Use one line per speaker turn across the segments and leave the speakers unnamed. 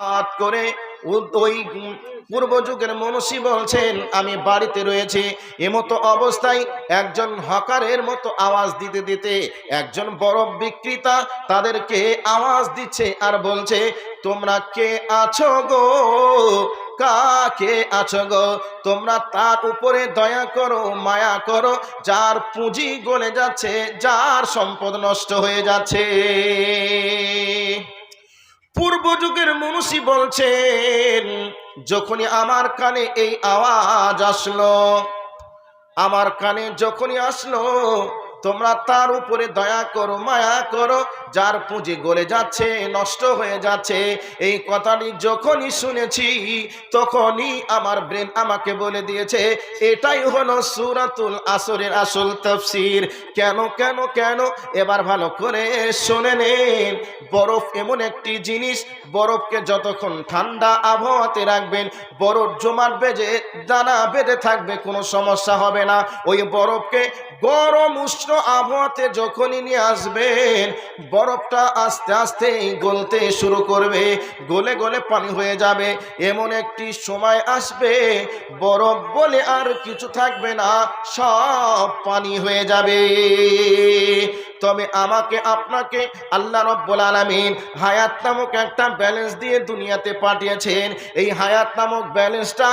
হাত করে ওই পূর্ব যুগের মনীষী বলছেন, আমি বাড়িতে রয়েছি। এমতো অবস্থায় একজন হকারের মতো আওয়াজ দিতে দিতে একজন বরফ বিক্রেতা তাদেরকে আওয়াজ দিচ্ছে আর বলছে, তোমরা কে আছো গো? কাকে আছো গো? তোমরা তার উপরে দয়া করো, মায়া করো। যার পুঁজি গলে যাচ্ছে, যার সম্পদ নষ্ট হয়ে যাচ্ছে। পূর্ব যুগের মনুষি বলছেন যখনই আমার কানে এই আওয়াজ আসলো আমার কানে যখনই আসলো তোমরা তার উপরে দয়া করো, মায়া করো, যার পুঁজি গলে যাচ্ছে, নষ্ট হয়ে যাচ্ছে। এই কথাটি যখনই শুনেছি, তখনই আমার ব্রেন আমাকে বলে দিয়েছে, এটাই হলো সুরাতুল আসরের আসল তফসির। কেন কেন কেন? এবার ভালো করে শুনে নেন। বরফ এমন একটি জিনিস, বরফকে যতক্ষণ ঠান্ডা আবহাওয়াতে রাখবেন, বরফ জমাট বেজে দানা বেঁধে থাকবে, কোনো সমস্যা হবে না। ওই বরফকে গরম উষ্ণ আবহাওয়াতে যখনই নিয়ে আসবেন, বরফটা আস্তে আস্তে গলতে শুরু করবে, গলে গলে পানি হয়ে যাবে। এমন একটি সময় আসবে, বরফ বলে আর কিছু থাকবে না, সব পানি হয়ে যাবে। তবে আমাকে, আপনাকে আল্লাহ রব্বুল আলামিন হায়াত নামক একটা ব্যালেন্স দিয়ে দুনিয়াতে পাঠিয়েছেন। এই হায়াত নামক ব্যালেন্সটা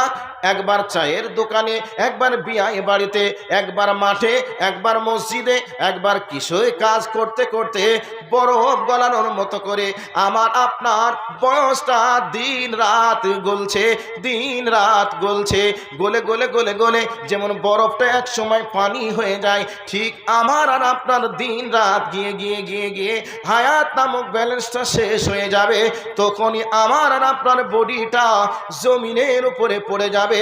একবার চায়ের দোকানে, একবার বিয়ে বাড়িতে, একবার মাঠে, একবার মসজিদে, একবার কিশোর কাজ করতে করতে বরফ গলানোর মতো করে আমার, আপনার বয়সটা দিন রাত গলছে, দিন রাত গলছে, গলে গলে গলে গলে যেমন বরফটা এক সময় পানি হয়ে যায়, ঠিক আমার আর আপনার দিন রাত গিয়ে গিয়ে গিয়ে গিয়ে হায়াত নামক ব্যালেন্সটা শেষ হয়ে যাবে, তখনই আমার আর আপনার বডিটা জমিনের উপরে পড়ে যাবে,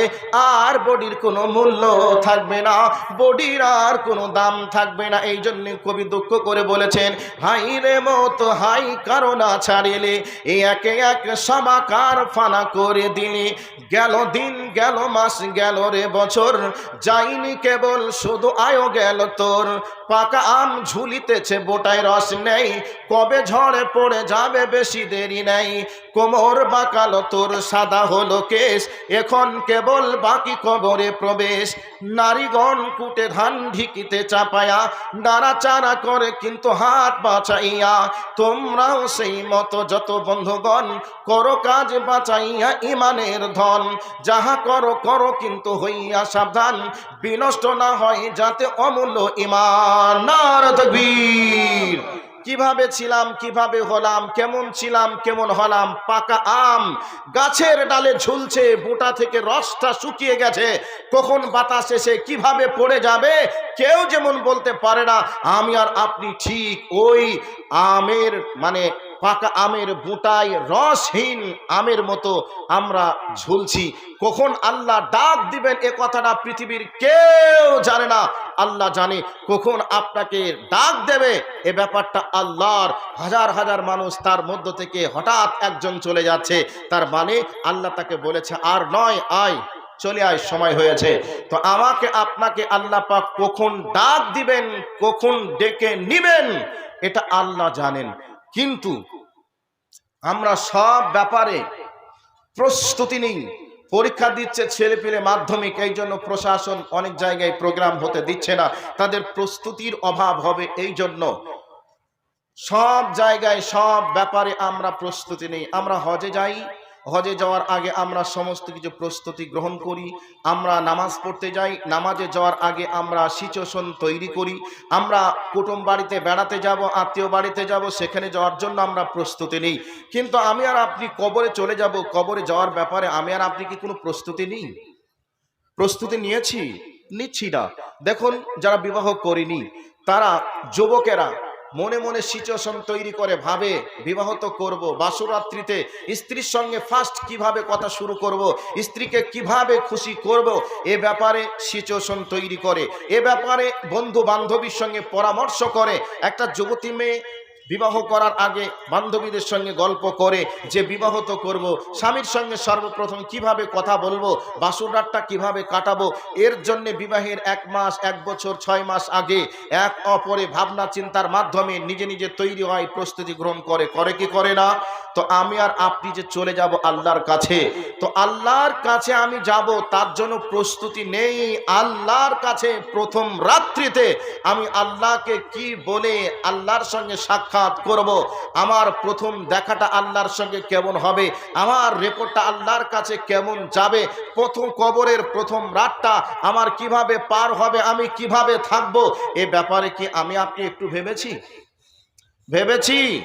আর বডির কোনো মূল্য থাকবে না, বডির আর কোনো দাম থাকবে না, এই জন্য কবি দুঃখ করে বলেছেন, হাই রে মতো, হাই কারণা ছাড়িলে এই একে এক সমাকার ফানা করে দিলে, গেল দিন, গেল মাস, গেল রে বছর, যাইনি কেবল শুধু আয়ো গেল তোর পাকা আম ঝুলিতেছে, বোটায় রস নেই। কবে ঝড়ে পড়ে যাবে বেশি দেরি নেই। কোমর বাঁকালো তোর, সাদা হলো কেশ। এখন কেবল বাকি কবরে প্রবেশ। নারীগণ কুটে ধান ঢিকিতে চাপায়া, নাড়াচাড়া করে কিন্তু হাত বাঁচাইয়া, তোমরাও সেই মতো যত বন্ধুগণ করো কাজ বাঁচাইয়া ইমানের ধন। যাহা করো করো কিন্তু হইয়া সাবধান। বিনষ্ট না হয় যাতে অমূল্য ইমান। নারদ বীর কীভাবে ছিলাম, কীভাবে হলাম, কেমন ছিলাম, কেমন হলাম, পাকা আম গাছের ডালে ঝুলছে, বোটা থেকে রসটা শুকিয়ে গেছে, কখন বাতাস এসে কীভাবে পড়ে যাবে, কেউ যেমন বলতে পারে না, আমি আর আপনি ঠিক ওই আমের মানে পাকা আমের বুটায় রসহীন আমের মতো আমরা ঝুলছি। কখন আল্লাহ ডাক দিবেন এ কথাটা পৃথিবীর কেউ জানে না। আল্লাহ জানে কখন আপনাকে ডাক দেবে। এ ব্যাপারটা আল্লাহর হাজার হাজার মানুষ তার মধ্য থেকে হঠাৎ একজন চলে যাচ্ছে। তার মানে আল্লাহ তাকে বলেছে, আর নয়, আয়, চলে আয়, সময় হয়েছে। তো আমাকে, আপনাকে আল্লাহ পাক কখন ডাক দিবেন, কখন ডেকে নিবেন, এটা আল্লাহ জানেন। কিন্তু আমরা সব ব্যাপারে প্রস্তুতি নেই। পরীক্ষা দিচ্ছে ছেলে পেলে মাধ্যমিক, এই জন্য প্রশাসন অনেক জায়গায় প্রোগ্রাম হতে দিচ্ছে না। তাদের প্রস্তুতির অভাব হবে এই জন্য। সব জায়গায় সব ব্যাপারে আমরা প্রস্তুতি নেই। আমরা হজে যাই হজে যাওয়ার আগে আমরা সমস্ত কিছু প্রস্তুতি গ্রহণ করি, আমরা নামাজ পড়তে যাই, নামাজে যাওয়ার আগে আমরা সিচুয়েশন তৈরি করি, আমরা কুটুম বাড়িতে বেড়াতে যাব, আত্মীয় বাড়িতে যাব, সেখানে যাওয়ার জন্য আমরা প্রস্তুতি নিই। কিন্তু আমি আর আপনি কবরে চলে যাব, কবরে যাওয়ার ব্যাপারে আমি আর আপনি কি কোনো প্রস্তুতি নিই? প্রস্তুতি নিয়েছি? নিচ্ছি না। দেখুন, যারা বিবাহ করিনি, তারা যুবকেরা মনে মনে সিচুয়েশন তৈরি করে, ভাবে, বিবাহ তো করব, বাসুরাত্রিতে স্ত্রীর সঙ্গে ফার্স্ট কীভাবে কথা শুরু করব, স্ত্রীকে কীভাবে খুশি করব, এ ব্যাপারে সিচুয়েশন তৈরি করে। এ ব্যাপারে বন্ধু বান্ধবীর সঙ্গে পরামর্শ করে, একটা যুবতী মেয়ে বিবাহ করার আগে বান্ধবীদের সঙ্গে গল্প করে যে বিবাহ তো করব, স্বামীর সঙ্গে সর্বপ্রথম কীভাবে কথা বলব বাসুর রাতটা কীভাবে কাটাবো, এর জন্য বিবাহের এক মাস, এক বছর, ছয় মাস আগে এক অপরে ভাবনা চিন্তার মাধ্যমে নিজে নিজে তৈরি হয়, প্রস্তুতি গ্রহণ করে করে কি করে না? তো আমি আর আপনি যে চলে যাব আল্লাহর কাছে, তো আল্লাহর কাছে আমি যাব, তার জন্য প্রস্তুতি নেই, আল্লাহর কাছে প্রথম রাত্রিতে আমি আল্লাহকে কি বলে, আল্লাহর সঙ্গে সাক্ষাৎ করব। আমার প্রথম দেখাটা আল্লাহর সঙ্গে কেমন হবে? আমার রেকর্ডটা আল্লাহর কাছে কেমন যাবে? প্রথম কবরের প্রথম রাতটা আমার কীভাবে পার হবে? আমি কীভাবে থাকব? এ ব্যাপারে কি আমি আপনি একটু ভেবেছি? ভেবেছি?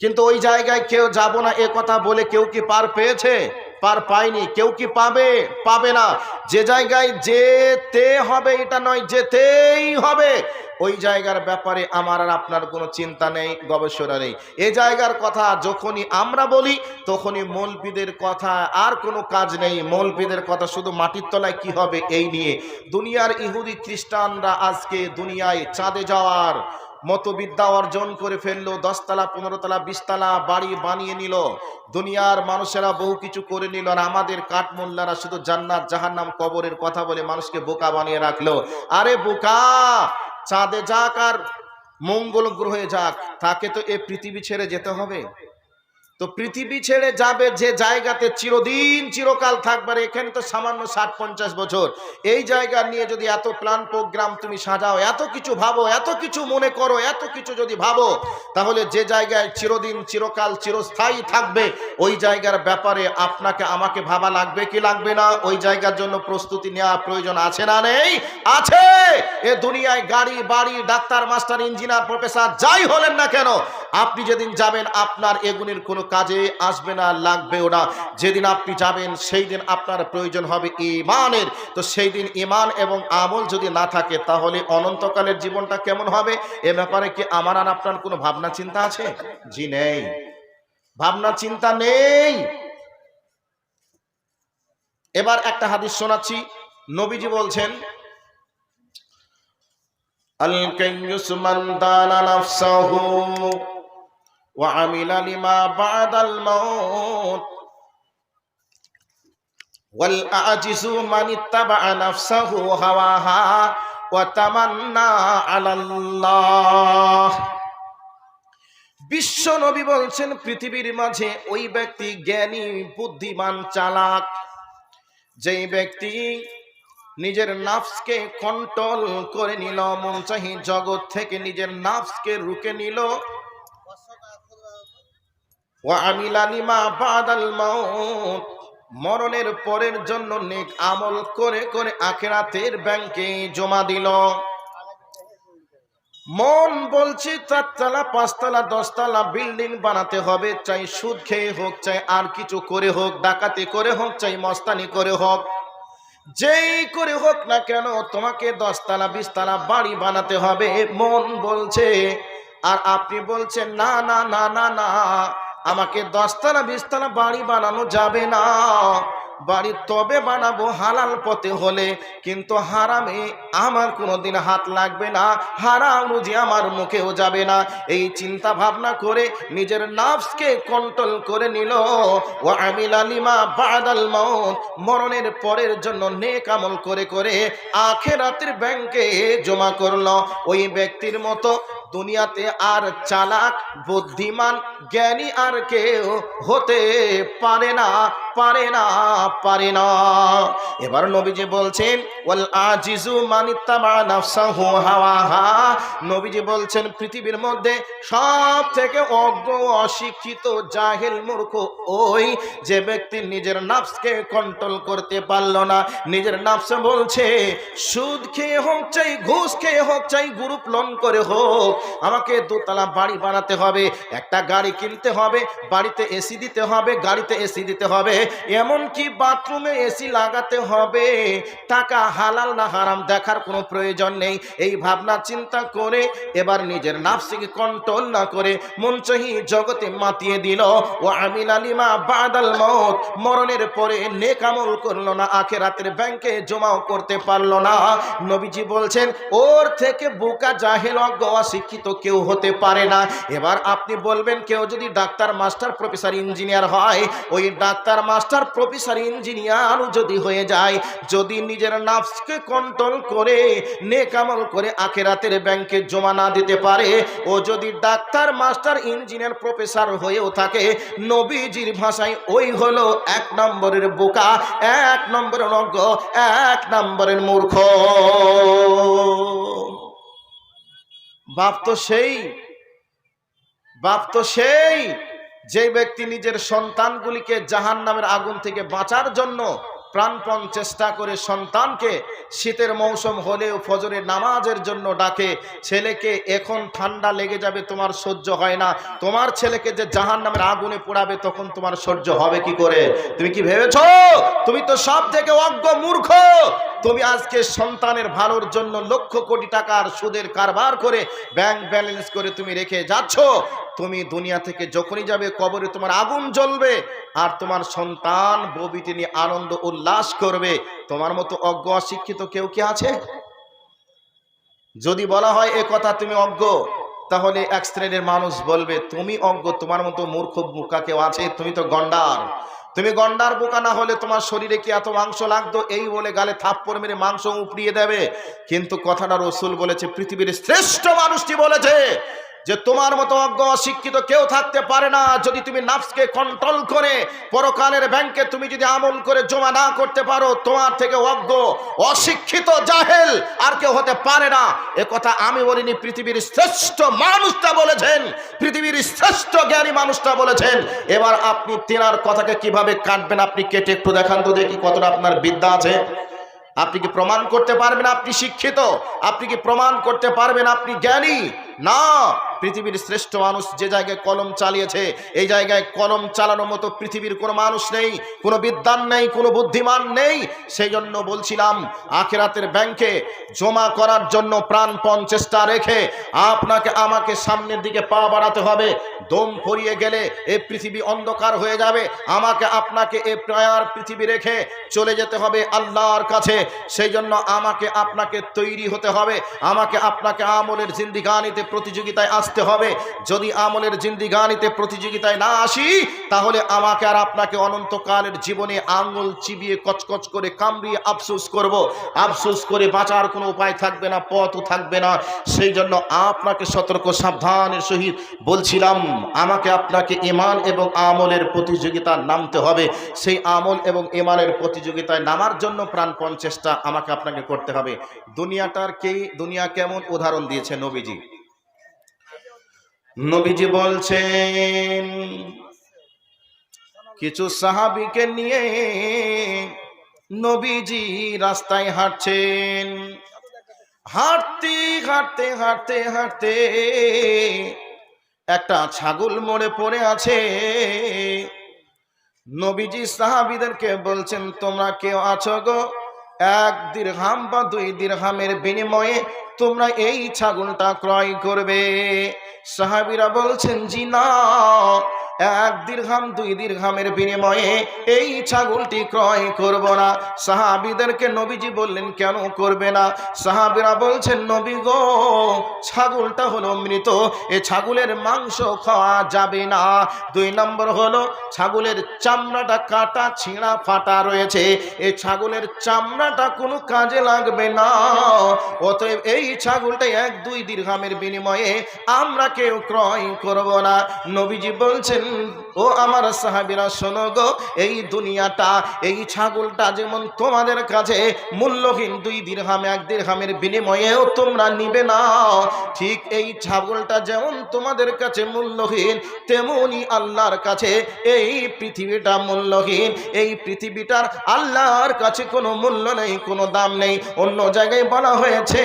কিন্তু ওই জায়গায় কেউ যাব না, এ কথা বলে কেউ কি পার পেয়েছে? পার পায়নি, কেউ কি পাবে? পাবে না। যে জায়গায় যেতে হবে, এটা নয়, যেতেই হবে। ওই জায়গার ব্যাপারে আমার আর আপনার কোনো চিন্তা নেই, গবেষণা নেই। এ জায়গার কথা যখনই আমরা বলি, তখনই মৌলবিদের কথা আর কোনো কাজ নেই। মৌলবিদের কথা শুধু মাটির তলায় কি হবে, এই নিয়ে। দুনিয়ার ইহুদি খ্রিস্টানরা আজকে দুনিয়ায় চাঁদে যাওয়ার মতো বিদ্যা অর্জন করে ফেলল, দশতলা, পনেরোতলা, বিশতলা বাড়ি বানিয়ে নিল, দুনিয়ার মানুষেরা বহু কিছু করে নিল আর আমাদের কাঠমোল্লারা শুধু জান্নাত নাম কবরের কথা বলে মানুষকে বোকা বানিয়ে রাখল। আরে বোকা, চাঁদে যাক আর মঙ্গল গ্রহে যাক, তাকে তো এ পৃথিবী ছেড়ে যেতে হবে। তো পৃথিবী ছেড়ে যাবে যে জায়গাতে চিরদিন চিরকাল থাকবে এখানে তো সামান্য ষাট পঞ্চাশ বছর। এই জায়গা নিয়ে যদি এত প্ল্যান প্রোগ্রাম তুমি সাজাও, এত কিছু ভাবো, এত কিছু মনে করো, এত কিছু যদি ভাবো, তাহলে যে জায়গায় চিরদিন চিরকাল চিরস্থায়ী থাকবে, ওই জায়গার ব্যাপারে আপনাকে, আমাকে ভাবা লাগবে কি লাগবে না, ওই জায়গার জন্য প্রস্তুতি নেওয়া প্রয়োজন আছে না নেই? আছে! এ দুনিয়ায় গাড়ি, বাড়ি, ডাক্তার, মাস্টার, ইঞ্জিনিয়ার, প্রফেসর, যাই হলেন না কেন, আপনি যেদিন যাবেন, আপনার এগুলির কোনো কাজে আসবে না, লাগবেও না। যেদিন আপনি যাবেন সেই দিন আপনার প্রয়োজন হবে ইমানের তো সেই দিন ইমান এবং আমল যদি না থাকে, তাহলে অনন্তকালের জীবনটা কেমন হবে? এ ব্যাপারে কি আমার আর আপনার কোনো ভাবনা চিন্তা আছে? জি, নেই। ভাবনা চিন্তা নেই। এবার একটা হাদিস শোনাচ্ছি। নবীজি বলছেন, আল কাইয়ুস মান দানা লিমা বাদাল মাউত ওয়াল আজিজু মান ইত্তাবা নাফসাহু হাওয়াহা ওয়া তামান্না আলাল্লাহ বিশ্ব নবী বলছেন, পৃথিবীর মাঝে ওই ব্যক্তি জ্ঞানী, বুদ্ধিমান, চালাক। যেই ব্যক্তি নিজের নাফসকে কন্ট্রোল করে নিল, মন চাহি জগৎ থেকে নিজের নাফসকে রুকে নিল বাদাল মরণের পরের জন্য নেক আমল করে করে আখেরাতের ব্যাংকে জমা দিল। মন বলছে, চারতলা, পাঁচতলা, দশতলা বিল্ডিং বানাতে হবে, চাই সুদ খেয়ে হোক, চাই আর কিছু করে হোক, ডাকাতি করে হোক, চাই মস্তানি করে হোক। যেই করে হোক না কেন, তোমাকে দশতলা, বিশতলা বাড়ি বানাতে হবে। মন বলছে, আর আপনি বলছেন, না না না না না আমাকে দশতলা, বিশতলা বাড়ি বানানো যাবে না। বাড়ি তবে বানাবো হালাল পথে হলে, কিন্তু হারামে আমার কোনোদিন হাত লাগবে না। হারাম রুজি আমার মুখেও যাবে না। এই চিন্তা ভাবনা করে নিজের নাফসকে কন্ট্রোল করে নিল। ও আমিল আলিমা বাদাল মৌত মরণের পরের জন্য নেক আমল করে করে আখেরাতের ব্যাংকে জমা করল। ওই ব্যক্তির মতো দুনিয়াতে আর চালাক, বুদ্ধিমান, জ্ঞানী আর কেউ হতে পারে না পারে না পারে না। এবার নবীজি বলছেন, ওয়াল আজিজু মানিত্তাবা নাফসাহু হাওয়াহা। নবীজি বলছেন, পৃথিবীর মধ্যে সব থেকে অজ্ঞ, অশিক্ষিত, জাহেল, মূর্খ ওই যে ব্যক্তি নিজের নাফসকে কন্ট্রোল করতে পারল না। নিজের নাফসে বলছে, সুদ খেয়ে হোক চাই, ঘুষ খেয়ে হোক চাই, গ্রুপ লোন করে হোক আমাকে দোতলা বাড়ি বানাতে হবে, একটা গাড়ি কিনতে হবে, বাড়িতে এসি দিতে হবে, গাড়িতে এসি দিতে হবে, এমনকি বাথরুমে এসি লাগাতে হবে। টাকা হালাল না হারাম দেখার কোনো প্রয়োজন নেই। এই ভাবনা চিন্তা করে এবার নিজের নাফসিকে কন্ট্রোল না করে মনচহি জগতে মাতিয়ে দিল। ও আমিল আলিমা বাদাল মত মরণের পরে নেকামল করল না, আখেরাতের ব্যাংকে জমাও করতে পারল না। নবীজি বলছেন, ওর থেকে বোকা জাহেল অজ্ঞ অশিক্ষিত কেউ হতে পারে না। এবার আপনি বলবেন, কেউ যদি ডাক্তার, মাস্টার, প্রফেসর, ইঞ্জিনিয়ার হয়, ওই ডাক্তার, মাস্টার, প্রফেসর ইঞ্জিনিয়ার যদি হয়ে যায়, যদি নিজের নাফসকে কন্ট্রোল করে নেকামল করে আখেরাতের ব্যাংকে জমা না দিতে পারে, ও যদি ডাক্তার, মাস্টার, ইঞ্জিনিয়ার, প্রফেসর হয়েও থাকে, নবীজির ভাষায় ওই হলো এক নম্বরের বোকা, এক নম্বরের অজ্ঞ এক নম্বরের মূর্খ। বাপ তো সেই, বাপ তো সেই যে ব্যক্তি নিজের সন্তানগুলিকে জাহান নামের আগুন থেকে বাঁচার জন্য প্রাণপণ চেষ্টা করে সন্তানকে শীতের মৌসুম হলেও ফজরের নামাজের জন্য ডাকে। ছেলেকে এখন ঠান্ডা লেগে যাবে, তোমার সহ্য হয় না। তোমার ছেলেকে যে জাহান নামের আগুনে পোড়াবে, তখন তোমার সহ্য হবে কি করে? তুমি কি ভেবেছো? তুমি তো সব থেকে অজ্ঞ মূর্খ। তুমি আজকে সন্তানের ভালোর জন্য লক্ষ কোটি টাকার সুদের কারবার করে ব্যাংক ব্যালেন্স করে তুমি রেখে যাচ্ছ। তুমি দুনিয়া থেকে যখনই যাবে, কবরে তোমার আগুন জ্বলবে। আর তোমার সন্তান ববিটি নিয়ে আনন্দ, উল্লাস করবে। তোমার মতো অজ্ঞ অশিক্ষিত কেউ কি আছে? যদি বলা হয় এ কথা তুমি অজ্ঞ, তাহলে এক শ্রেণির মানুষ বলবে, তুমি অজ্ঞ, তোমার মতো মূর্খ বোকা কেউ আছে? তুমি তো গন্ডার। তুমি গন্ডার বোকা না হলে তোমার শরীরে কি এত মাংস লাগতো? এই বলে গালে থাপ্পড় মেরে মাংস উপড়িয়ে দেবে। কিন্তু কথাটা রসুল বলেছে, পৃথিবীর শ্রেষ্ঠ মানুষটি বলেছে যে তোমার মতো অজ্ঞ অশিক্ষিত কেউ থাকতে পারে না। যদি তুমি নাফসকে কন্ট্রোল করে, পরকালের ব্যাংকে তুমি যদি আমল করে জমা না করতে পারো, তোমার থেকে অজ্ঞ, অশিক্ষিত, জাহেল আর কেউ হতে পারে না। এ কথা আমি বলিনি, পৃথিবীর শ্রেষ্ঠ মানুষটা বলেছেন। পৃথিবীর শ্রেষ্ঠ জ্ঞানী মানুষটা বলেছেন। এবার আপনি তেনার কথাকে কীভাবে কাটবেন, আপনি কেটে একটু দেখান তো দেখি কতটা আপনার বিদ্যা আছে। আপনি কি প্রমাণ করতে পারবেন আপনি শিক্ষিত? আপনি কি প্রমাণ করতে পারবেন আপনি জ্ঞানী? না। পৃথিবীর শ্রেষ্ঠ মানুষ যে জায়গায় কলম চালিয়েছে, এই জায়গায় কলম চালানোর মতো পৃথিবীর কোনো মানুষ নেই, কোনো বিদ্যান নেই, কোনো বুদ্ধিমান নেই। সেই জন্য বলছিলাম, আখেরাতের ব্যাংকে জমা করার জন্য প্রাণপণ চেষ্টা রেখে আপনাকে আমাকে সামনের দিকে পা বাড়াতে হবে। দম ফরিয়ে গেলে এ পৃথিবী অন্ধকার হয়ে যাবে। আমাকে আপনাকে এ প্রায়ার পৃথিবী রেখে চলে যেতে হবে আল্লাহর কাছে। সেই জন্য আমাকে আপনাকে তৈরি হতে হবে। আমাকে আপনাকে আমলের জিন্দিগানিতে প্রতিযোগিতায় আসতে হবে। যদি আমলের জিন্দিগানিতে প্রতিযোগিতায় না আসি, তাহলে আমাকে আর আপনাকে অনন্তকালের জীবনে আঙুল চিবিয়ে কচকচ করে কামড়িয়ে আফসোস করব। আফসোস করে বাঁচার কোনো উপায় থাকবে না, পথও থাকবে না। সেই জন্য আপনাকে সতর্ক, সাবধানের সহিত বলছিলাম, আমাকে আপনাকে ইমান এবং আমলের প্রতিযোগিতা নামতে হবে। সেই আমল এবং ইমানের প্রতিযোগিতায় নামার জন্য প্রাণপণ চেষ্টা আমাকে আপনাকে করতে হবে। দুনিয়াটার কে, দুনিয়া কেমন? উদাহরণ দিয়েছে নবীজি। নবীজি বলছেন, কিছু সাহাবিকে নিয়ে নবীজি রাস্তায় হাঁটছেন। হাঁটতে হাঁটতে হাঁটতে হাঁটতে একটা ছাগল মরে পড়ে আছে। নবীজি সাহাবিদেরকে বলছেন, তোমরা কেউ আছো গো? এক দীর্ঘাম বা দুই দীর্ঘামের বিনিময়ে তোমরা এই ছাগলটা ক্রয় করবে। সাহাবিরা বলছেন জি না এক দীর্ঘাম, দুই দীর্ঘামের বিনিময়ে এই ছাগলটি ক্রয় করব না। সাহাবিদেরকে নবীজি বললেন, কেন করবে না? সাহাবিরা বলছেন, নবী গো, ছাগলটা হলো মৃত, এ ছাগলের মাংস খাওয়া যাবে না। দুই নম্বর হলো, ছাগলের চামড়াটা কাটা, ছিঁড়া, ফাটা রয়েছে এই ছাগলের চামড়াটা কোনো কাজে লাগবে না। অতএব এই ছাগলটা এক, দুই দীর্ঘামের বিনিময়ে আমরা কেউ ক্রয় করব না। নবীজি বলছেন الأرض ও আমার সাহাবিরা, শোনো গো, এই দুনিয়াটা, এই ছাগলটা যেমন তোমাদের কাছে মূল্যহীন দুই দীর্ঘাম, এক দীর্ঘামের বিনিময়েও তোমরা নিবে না। ঠিক এই ছাগলটা যেমন তোমাদের কাছে মূল্যহীন, তেমনি আল্লাহর কাছে এই পৃথিবীটা মূল্যহীন। এই পৃথিবীটার আল্লাহর কাছে কোনো মূল্য নেই, কোনো দাম নেই। অন্য জায়গায় বলা হয়েছে,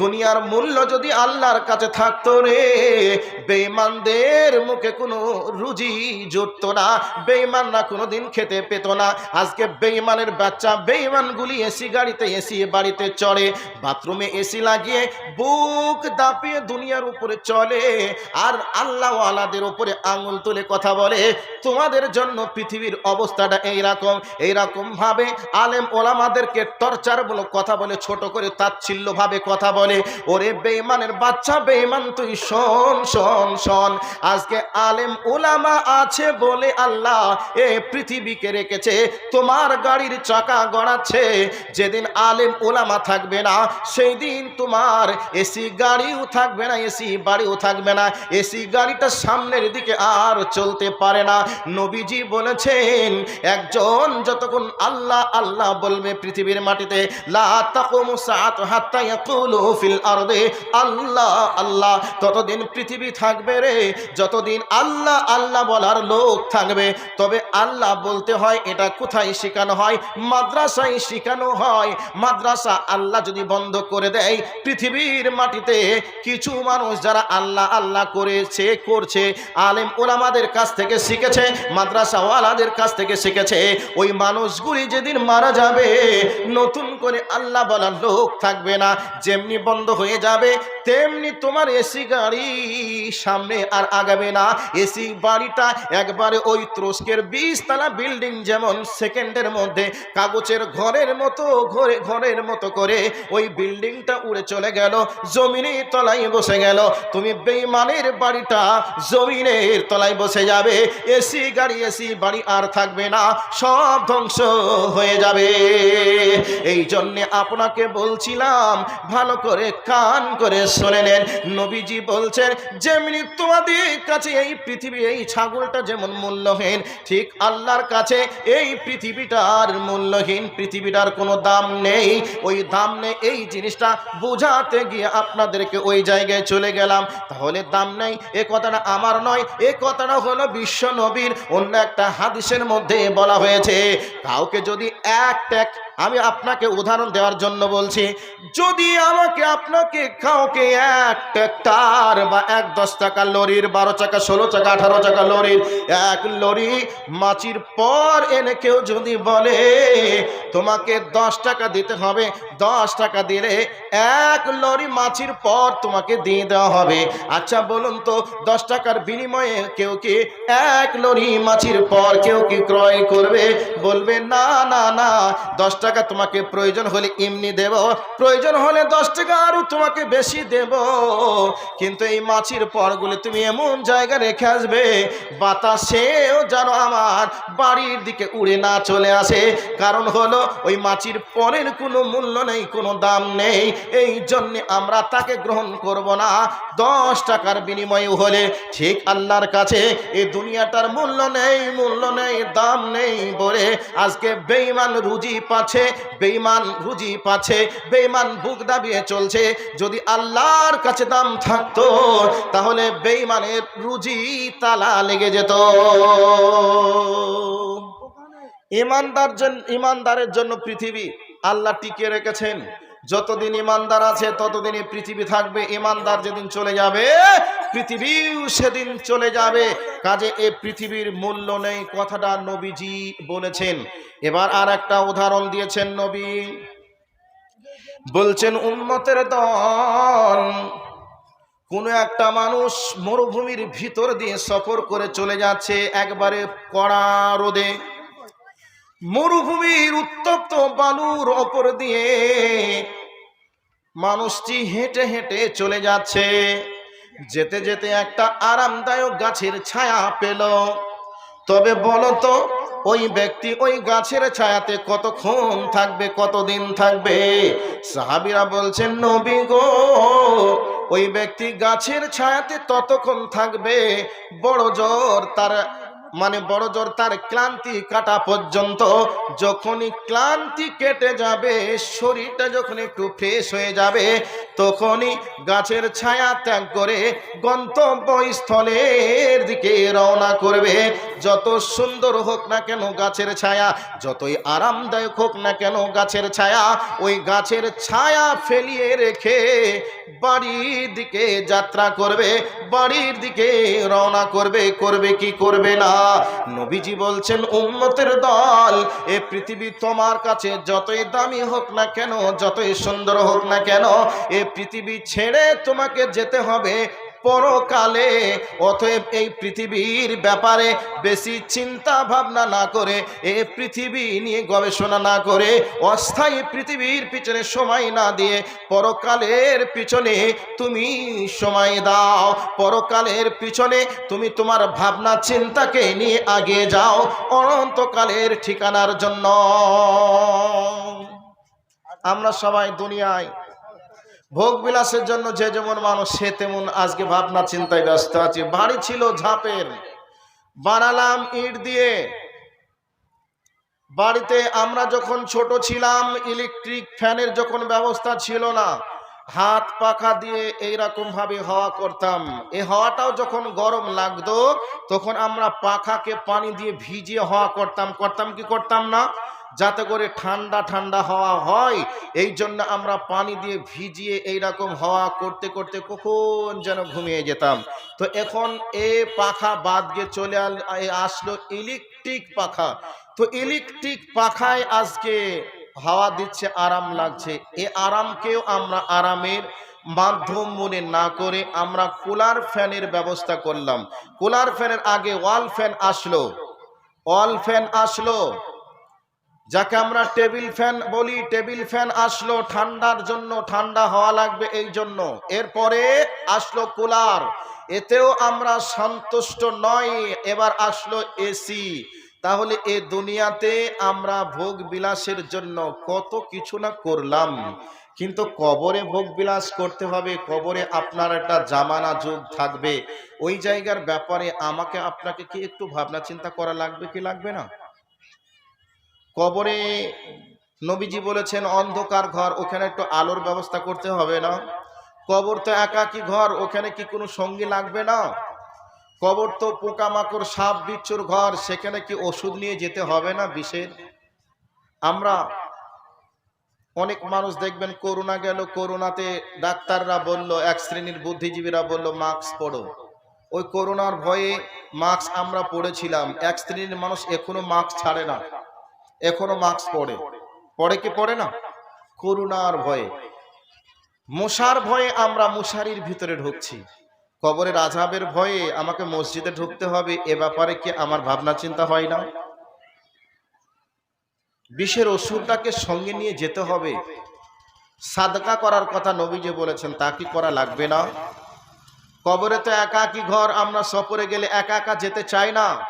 দুনিয়ার মূল্য যদি আল্লাহর কাছে থাকতো রে বেমানদের মুখে কোনো রুজি জুটতো না বেইমানরা কোনোদিন খেতে পেত না। আজকে বেইমানের বাচ্চা বেইমানগুলি এসি গাড়িতে এসি বাড়িতে চড়ে, বাথরুমে এসি লাগিয়ে বুক দাপিয়ে দুনিয়ার উপরে চলে, আর আল্লাহ উপরে আঙুল তুলে কথা বলে, তোমাদের জন্য পৃথিবীর অবস্থাটা এইরকম এইরকম ভাবে আলেম ওলামাদেরকে টর্চারমূলক কথা বলে, ছোট করে তাচ্ছিল্য ভাবে কথা বলে, ওরে বেইমানের বাচ্চা বেইমান তুই শোন শোন শোন, আজকে আলেম ওলামা আছে বলে আল্লাহ এ পৃথিবীকে রেখেছে। তোমার গাড়ির চাকা গড়াচ্ছে। যেদিন আলেম ওলামা থাকবে না সেই দিন তোমার এসি গাড়িও থাকবে না, এসি বাড়িও থাকবে না। এসি গাড়িটা সামনের দিকে আর চলতে পারে না। নবীজি বলেছেন, একজন যতক্ষণ আল্লাহ আল্লাহ বলবে পৃথিবীর মাটিতে আল্লাহ আল্লাহ, ততদিন পৃথিবী থাকবে রে। যতদিন আল্লাহ আল্লাহ বলার লোক থাকবে। তবে আল্লাহ বলতে হয়, এটা কোথায় শেখানো হয়? মাদ্রাসায় শেখানো হয়। মাদ্রাসা আল্লাহ যদি বন্ধ করে দেয়, পৃথিবীর মাটিতে কিছু মানুষ যারা আল্লাহ আল্লাহ করেছে, করছে, আলেম ওলামাদের কাছ থেকে শিখেছে, মাদ্রাসাওয়ালাদের কাছ থেকে শিখেছে, ওই মানুষগুলি যেদিন মারা যাবে, নতুন করে আল্লাহ বলার লোক থাকবে না। যেমনি বন্ধ হয়ে যাবে, তেমনি তোমার এসি গাড়ি সামনে আর আগাবে না। এসি বাড়িটা একবারে ওই তুরস্কের বিশতলা বিল্ডিং যেমন সেকেন্ডের মধ্যে কাগজের ঘরের মতো, ঘরে ঘরের মতো করে ওই বিল্ডিংটা উড়ে চলে গেল, জমিনের তলায় বসে গেল। তুমি বেইমানের বাড়িটা জমিনের তলায় বসে যাবে, এসি গাড়ি, এসি বাড়ি আর থাকবে না, সব ধ্বংস হয়ে যাবে। এই জন্যে আপনাকে বলছিলাম, ভালো করে কান করে শুনে নেন। নবীজি বলছেন, যেমনি তোমাদের কাছে এই পৃথিবী, এই ছাগলটা যেমন মূল্যহীন, ঠিক আল্লাহর কাছে এই পৃথিবীটার মূল্যহীন, পৃথিবীটার কোনো দাম নেই। ওই দাম নেই, এই জিনিসটা বোঝাতে গিয়ে আপনাদেরকে ওই জায়গায় চলে গেলাম। তাহলে দাম নেই, এ কথাটা আমার নয়, এ কথাটা হলো বিশ্ব নবীর। অন্য একটা হাদিসের মধ্যে বলা হয়েছে, কাউকে যদি এক ট্যাক আমি আপনাকে উদাহরণ দেওয়ার জন্য বলছি, যদি আমাকে আপনাকে কাউকে এক ট্রাক্টার বা এক দশ টাকা লরির, বারো চাকা, ষোলো চাকা, আঠারো চাকা লরির, এক লরি মাছির পর এনে কেউ যদি বলে, তোমাকে দশ টাকা দিতে হবে, দশ টাকা দিলে এক লরি মাছির পর তোমাকে দিয়ে দেওয়া হবে। আচ্ছা বলুন তো, দশ টাকার বিনিময়ে কেউ কি এক লরি মাছির পর কেউ কি ক্রয় করবে? বলবে, না না না, দশ টাকা তোমাকে প্রয়োজন হলে এমনি দেব, প্রয়োজন হলে দশ টাকা আরও তোমাকে বেশি দেব। কিন্তু এই মাছির পরগুলি তুমি এমন জায়গা রেখে আসবে, বাতাসেও যেন আমার বাড়ির দিকে উড়ে না চলে আসে। কারণ হলো, ওই মাছির পরের কোনো মূল্য নেই, কোনো দাম নেই। এই জন্য আমরা তাকে গ্রহণ করব না। দশ টাকার বিনিময়ে হলে ঠিক আল্লাহর কাছে এই দুনিয়াটার মূল্য নেই মূল্য নেই, দাম নেই বলে আজকে বেইমান রুজি পাচ্ছে বেইমান রুজি পাচ্ছে, বেঈমান বুক দাবিয়ে চলছে। যদি আল্লাহর কাছে দাম থাকতো, তাহলে বেঈমানের রুজি তালা লেগে যেত। ইমানদার ইমানদারের জন্য পৃথিবী আল্লাহ টিকিয়ে রেখেছেন। যতদিন ইমানদার আছে, ততদিনই পৃথিবী থাকবে। ইমানদার যেদিন চলে যাবে, পৃথিবীও সেদিন চলে যাবে। কাজে এ পৃথিবীর মূল্য নেই, কথাটা নবীজি বলেছেন। এবার আর একটা উদাহরণ দিয়েছেন নবী। বলছেন উন্মতের দল, কোনো একটা মানুষ মরুভূমির ভিতর দিয়ে সফর করে চলে যাচ্ছে, একবারে কড়া রোদে। মরুভূমির উত্তপ্ত বালুর ওপর দিয়ে মানুষটি হেঁটে হেঁটে চলে যাচ্ছে। যেতে যেতে একটা আরামদায়ক গাছের ছায়া পেল। তবে বলো তো ওই ব্যক্তি ওই গাছের ছায়াতে কতক্ষণ থাকবে, কতদিন থাকবে? সাহাবিরা বলছেন, নবী গো, ওই ব্যক্তি গাছের ছায়াতে ততক্ষণ থাকবে, বড় জোর তার মানে বড় জোর তার ক্লান্তি কাটা পর্যন্ত যখনই ক্লান্তি কেটে যাবে, শরীরটা যখন একটু ফ্রেশ হয়ে যাবে তখনই গাছের ছায়া ত্যাগ করে গন্তব্যস্থলের দিকে রওনা করবে। যত সুন্দর হোক না কেন গাছের ছায়া, যতই আরামদায়ক হোক না কেন গাছের ছায়া, ওই গাছের ছায়া ফেলিয়ে রেখে বাড়ির দিকে যাত্রা করবে, বাড়ির দিকে রওনা করবে করবে কি করবে না? নবীজি বলছেন উন্নতের দল, এ পৃথিবী তোমার কাছে যতই দামি হোক না কেন, যতই সুন্দর হোক না কেন, এ পৃথিবী ছেড়ে তোমাকে যেতে হবে পরকালে। অতএব এই পৃথিবীর ব্যাপারে বেশি চিন্তা ভাবনা না করে, এ পৃথিবী নিয়ে গবেষণা না করে, অস্থায়ী পৃথিবীর পিছনে সময় না দিয়ে পরকালের পিছনে তুমি সময় দাও। পরকালের পিছনে তুমি তোমার ভাবনা চিন্তাকে নিয়ে আগিয়ে যাও অনন্তকালের ঠিকানার জন্য। আমরা সবাই দুনিয়ায় ভোগ বিলাসের জন্য যে যেমন মানুষ, সে তেমন আজকে ভাবনা চিন্তায় ব্যস্ত আছে। বাড়ি ছিল ঝাপের। বানালাম ইট দিয়ে। বাড়িতে আমরা যখন ছোট ছিলাম, ইলেকট্রিক ফ্যানের যখন ব্যবস্থা ছিল না, হাত পাখা দিয়ে এইরকম ভাবে হাওয়া করতাম। এই হাওয়াটাও যখন গরম লাগতো, তখন আমরা পাখাকে পানি দিয়ে ভিজিয়ে হাওয়া করতাম। করতাম কি করতাম না? যাতে করে ঠান্ডা ঠান্ডা হাওয়া হয়। এই জন্য আমরা পানি দিয়ে ভিজিয়ে এইরকম হাওয়া করতে করতে কখন যেন ঘুমিয়ে যেতাম। তো এখন এ পাখা বাদ গিয়ে চলে আসলো ইলেকট্রিক পাখা। তো ইলেকট্রিক পাখায় আজকে হাওয়া দিচ্ছে, আরাম লাগছে। এ আরামকেও আমরা আরামের মাধ্যম মনে না করে আমরা কুলার ফ্যানের ব্যবস্থা করলাম। কুলার ফ্যানের আগে ওয়াল ফ্যান আসলো। ওয়াল ফ্যান আসলো। যাকে আমরা টেবিল ফ্যান বলি, টেবিল ফ্যান আসলো ঠান্ডার জন্য, ঠান্ডা হওয়া লাগবে এই জন্য। এরপরে আসলো কুলার। এতেও আমরা সন্তুষ্ট নয় এবার আসলো এসি। তাহলে এ দুনিয়াতে আমরা ভোগ বিলাসের জন্য কত কিছু না করলাম। কিন্তু কবরে ভোগ বিলাস করতে হবে। কবরে আপনার একটা জামানা যুগ থাকবে। ওই জায়গার ব্যাপারে আমাকে, আপনাকে কি একটু ভাবনা চিন্তা করা লাগবে কি লাগবে না? কবরে নবীজি বলেছেন, অন্ধকার ঘর, ওখানে একটু আলোর ব্যবস্থা করতে হবে না। কবর তো একাকী ঘর, ওখানে কি কোনো সঙ্গী লাগবে না? কবর তো পোকামাকড়, সাপ, বিচ্ছুর ঘর, সেখানে কি ওষুধ নিয়ে যেতে হবে না বিষের? আমরা অনেক মানুষ দেখবেন, করোনা গেল, করোনাতে ডাক্তাররা বলল, এক শ্রেণির বুদ্ধিজীবীরা বলল, মাস্ক পড়ো ওই করোনার ভয়ে মাস্ক আমরা পড়েছিলাম এক শ্রেণির মানুষ এখনও মাস্ক ছাড়ে না। এখনও মাস্ক পরে। পরে কি পরে না? করুণার ভয়ে। মশার ভয়ে আমরা মশারির ভিতরে ঢুকছি। কবরের আজাবের ভয়ে আমাকে মসজিদে ঢুকতে হবে, এ ব্যাপারে কি আমার ভাবনা চিন্তা হয় না? বিষের ওষুধটাকে সঙ্গে নিয়ে যেতে হবে। সাদকা করার কথা নবী যে বলেছেন, তা কি করা লাগবে না? কবরে তো একা কি ঘর, আমরা সফরে গেলে একা একা যেতে চাই না।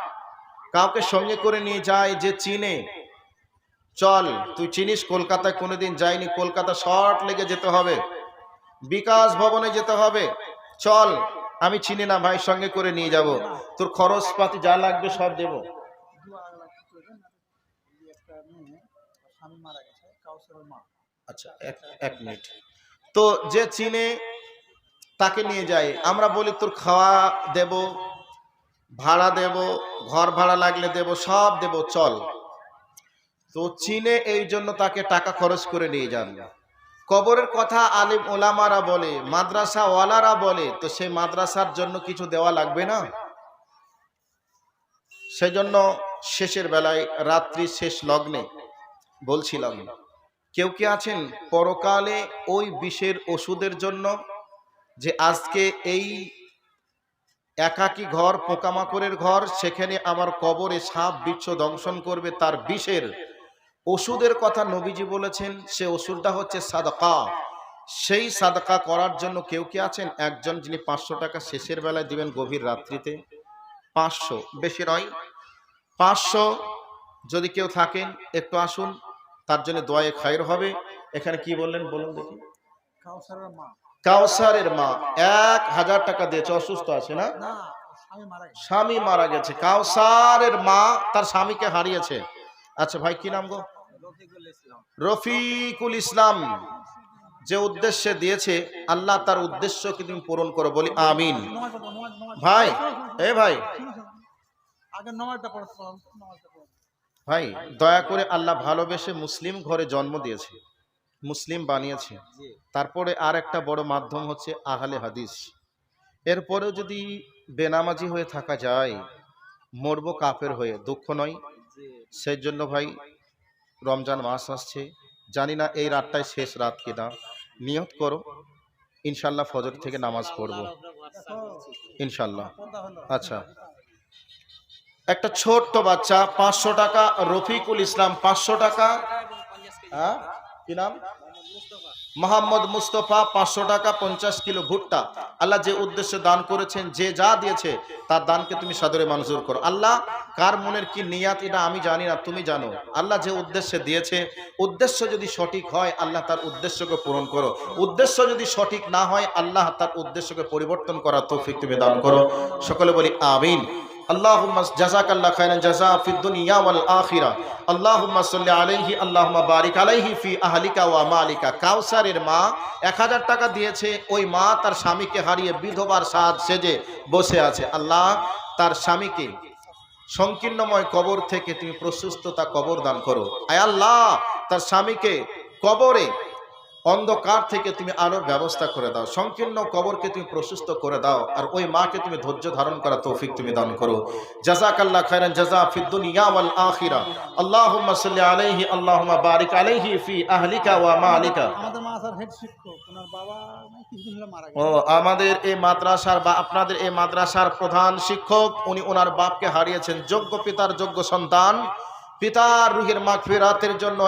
কাউকে সঙ্গে করে নিয়ে যায় যে চিনে। চল, তুই চিনিস কলকাতায় কোনোদিন যাইনি, কলকাতা শর্ট লেগে যেতে হবে। বিকাশ ভবনে যেতে হবে। চল, আমি চিনি না ভাই সঙ্গে করে নিয়ে যাব। তোর খরচপাতি যা লাগবে সব দেব। আচ্ছা এক মিনিট। তো যে চিনে তাকে নিয়ে যাই। আমরা বলি তোর খাওয়া দেব, ভাড়া দেব, ঘর ভাড়া লাগলে দেব, সব দেব, চল। তো চীনে এই জন্য তাকে টাকা খরচ করে নিয়ে যান। কবরের কথা আলিম ওলামারা বলে মাদ্রাসা ওয়ালারা বলে, তো সেই মাদ্রাসার জন্য কিছু দেওয়া লাগবে না? সেজন্য শেষের বেলায় রাত্রি শেষ লগ্নে বলছিলাম, কেউ কি আছেন পরকালে ওই বিষের ওষুধের জন্য যে আজকে এই একাকী ঘর, পোকামাকড়ের ঘর, সেখানে আমার কবরে সাপ বিচ্ছ দংশন করবে, তার বিষের ওষুধের কথা নবীজি বলেছেন সে ওষুধটা হচ্ছে সাদকা। সেই সাদকা করার জন্য কেউ কি আছেন? একজন যিনি পাঁচশো টাকা শেষের বেলায় দিবেন গভীর রাত্রিতে? পাঁচশো বেশি নয়। পাঁচশো যদি কেউ থাকেন একটু আসুন তার জন্য দোয়ায়ে খায়ের হবে। এখানে কি বললেন বলুন দেখি।
কাউসারের মা।
এক হাজার টাকা দিয়েছে অসুস্থ আছে না?
স্বামী মারা গেছে।
কাউসারের মা তার স্বামীকে হারিয়েছে। আচ্ছা ভাই কি নাম গো?
রফিকুল ইসলাম।
যে উদ্দেশ্যে দিয়েছে আল্লাহ তার উদ্দেশ্যকে তুমি পূরণ করো বলি আমিন। ভাই এ ভাই। ভাই দয়া করে আল্লাহ ভালোবেসে মুসলিম ঘরে জন্ম দিয়েছে মুসলিম বানিয়েছে। তারপরে আর একটা বড় মাধ্যম হচ্ছে আহলে হাদিস। এরপরেও যদি বেনামাজি হয়ে থাকা যায় মরব কাফের হয়ে দুঃখ নয়। সেই জন্য ভাই, রমজান মাস আসছে। জানি না এই রাতটাই শেষ রাত কিনা। নিয়ত করো, ইনশাল্লাহ ফজর থেকে নামাজ পড়ব। ইনশাল্লাহ। আচ্ছা। একটা ছোট্ট বাচ্চা, পাঁচশো টাকা, রফিকুল ইসলাম পাঁচশো টাকা। হ্যাঁ? কি নাম? মোহাম্মদ মুস্তফা পাঁচশো টাকা পঞ্চাশ কিলো ভুট্টা। আল্লাহ যে উদ্দেশ্যে দান করেছেন, যে যা দিয়েছে, তার দানকে তুমি সাদরে মঞ্জুর করো। আল্লাহ, কার মনের কি নিয়াত, এটা আমি জানি না, তুমি জানো। আল্লাহ যে উদ্দেশ্যে দিয়েছে, উদ্দেশ্য যদি সঠিক হয়, আল্লাহ তার উদ্দেশ্যকে পূরণ করো। উদ্দেশ্য যদি সঠিক না হয়, আল্লাহ তার উদ্দেশ্যকে পরিবর্তন করার তৌফিক তুমি দান করো। সকলে বলি, আমিন। আল্লাহুম্মা জাযাকাল্লাহ খায়রান জাযা ফিদ দুনিয়া ওয়াল আখিরা। আল্লাহুম্মা সাল্লি আলাইহি, আল্লাহুম্মা বারিক আলাইহি ফি আহলিকা ওয়া মালিকা। কাউসারের মা 1000 টাকা দিয়েছে, ওই মা তার স্বামীকে হারিয়ে বিধবার সাজ সেজে বসে আছে। আল্লাহ তার স্বামীকে সংকীর্ণময় কবর থেকে তুমি প্রশস্ততা কবর দান করো। আয় আল্লাহ, তার স্বামীকে কবরে অন্ধকার থেকে তুমি আলোর ব্যবস্থা করে দাও। সংকীর্ণ কবরকে তুমি প্রশস্ত করে দাও আর ওই মাকে তুমি ধৈর্য ধারণ করা তৌফিক তুমি দান করো। জাজাকাল্লাহ খায়রান জাজা ফিদ দুনিয়া ওয়াল আখিরা। আল্লাহুম্মা সাল্লি আলাইহি আল্লাহুম্মা বারিক আলাইহি ফি আহলিকা ওয়া মালিকা।
আমাদের মাদ্রাসার হেড শিক্ষক ওনার বাবা কিছুদিন হলো মারা
ও আমাদের এই মাদ্রাসার বা আপনাদের এই মাদ্রাসার প্রধান শিক্ষক উনি ওনার বাপকে হারিয়েছেন। যোগ্য পিতার যোগ্য সন্তান পিতার রুহের মাগফিরাতের জন্য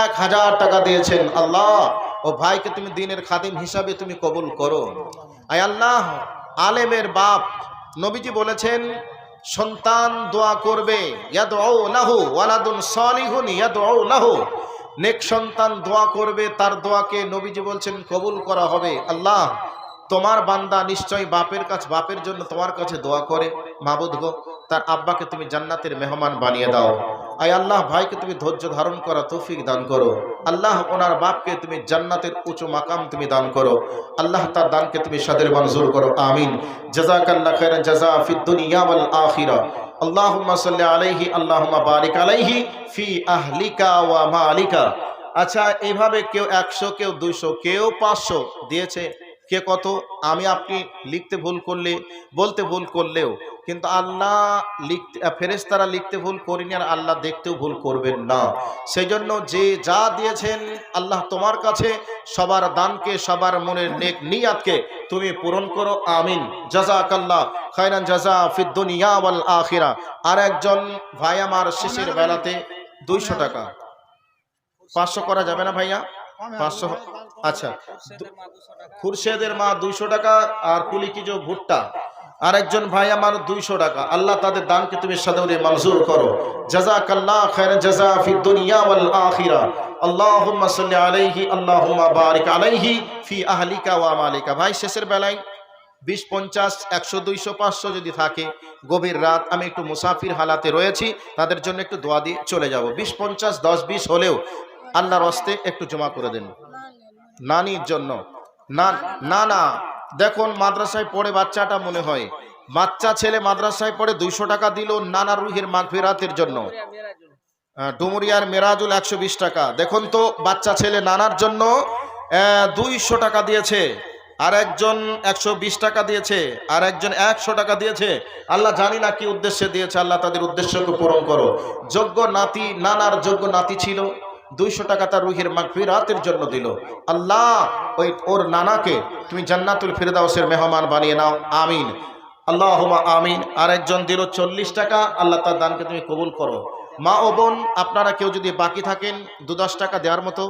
এক হাজার টাকা দিয়েছেন আল্লাহ। ও ভাইকে তুমি দিনের খাদিম হিসাবে তুমি কবুল করো। আয় আল্লাহ, আলেমের বাপ নবীজি বলেছেন, সন্তান দোয়া করবে নেক সন্তান দোয়া করবে, তার দোয়াকে নবীজি বলছেন, কবুল করা হবে। আল্লাহ, তোমার বান্দা নিশ্চয় বাপের কাছে, বাপের জন্য তোমার কাছে দোয়া করে। মাবুদ গো তার আব্বাকে তুমি জান্নাতের মেহমান বানিয়ে দাও। আয় আল্লাহ ভাইকে তুমি ধৈর্য ধারণ করা তৌফিক দান করো। আল্লাহ ওনার বাপকে তুমি জান্নাতের উঁচু মাকাম তুমি দান করো। আল্লাহ তার দানকে তুমি সাদের মঞ্জুর করো। আমিন। জাজাকাল্লাহ খায়রান জাজা ফিদ দুনিয়া ওয়াল আখিরা। আল্লাহুম্মা সাল্লি আলাইহি, আল্লাহুম্মা বারিক আলাইহি ফি আহলিকা ওয়া মালিকা। আচ্ছা এইভাবে কেউ একশো, কেউ দুইশো, কেউ পাঁচশো দিয়েছে। কে কত? আমি আপনি লিখতে ভুল করলে, বলতে ভুল করলেও। কিন্তু আল্লাহ লিখতে ফেরেশতারা লিখতে ভুল করিনি আর আল্লাহ দেখতেও ভুল করবেন না। সেই জন্য যে যা দিয়েছেন আল্লাহ তোমার কাছে, সবার দানকে, সবার মনের নেক নিয়াতকে তুমি পূরণ করো, আমিন। জাজাকাল্লাহ খায়রান জাজা ফিদ দুনিয়া ওয়াল আখিরা। আর একজন ভাই আমার শেষের বেলাতে দুইশো টাকা। পাঁচশো করা যাবে না ভাইয়া? পাঁচশো আচ্ছা। খুরশেদের মা দুইশো টাকা আর কুলিকিজো ভুট্টা। আর একজন ভাই আমার দুইশো টাকা। আল্লাহ তাদের দানকে তুমি সাদরে মঞ্জুর করো। জাজাকাল্লাহ খায়রান জাজা ফি দুনিয়া ওয়াল আখিরা। আল্লাহুম্মা সাল্লি আলাইহি, আল্লাহুম্মা বারিক আলাইহি ফি আহলিকা ওয়া মালিকা। ভাই, শেষের বেলায় বিশ, পঞ্চাশ, একশো, দুইশো, পাঁচশো যদি থাকে, গভীর রাত আমি একটু মুসাফির হালাতে রয়েছি, তাদের জন্য একটু দোয়া দিয়ে চলে যাব। বিশ, পঞ্চাশ, দশ, বিশ হলেও আল্লাহর অস্তে একটু জমা করে দেন। নানির জন্য। না না। দেখুন, মাদ্রাসায় পড়ে বাচ্চাটা মনে হয়। বাচ্চা ছেলে মাদ্রাসায় পড়ে দুইশো টাকা দিল নানা রুহির মাগফিরাতের জন্য। ডুমুরিয়ার মেরাজুল একশো বিশ টাকা। দেখুন তো, বাচ্চা ছেলে নানার জন্য দুইশো টাকা দিয়েছে। আর একজন একশো বিশ টাকা দিয়েছে আর একজন একশো টাকা দিয়েছে। আল্লাহ জানি না কি উদ্দেশ্যে দিয়েছে, আল্লাহ তাদের উদ্দেশ্যকে পূরণ করো। যোগ্য নাতি, নানার যোগ্য নাতি ছিল। দুইশো টাকা তার রুহের মাগফিরাতের জন্য দিল। আল্লাহ, ওই ওর নানাকে তুমি জান্নাতুল ফিরদাউসের মেহমান বানিয়ে নাও। আমিন। আল্লাহ আমিন। আরেকজন দিল চল্লিশ টাকা, আল্লাহ তার দানকে তুমি কবুল করো। মা ও বোন, আপনারা কেউ যদি বাকি থাকেন, দু দশ টাকা দেওয়ার মতো।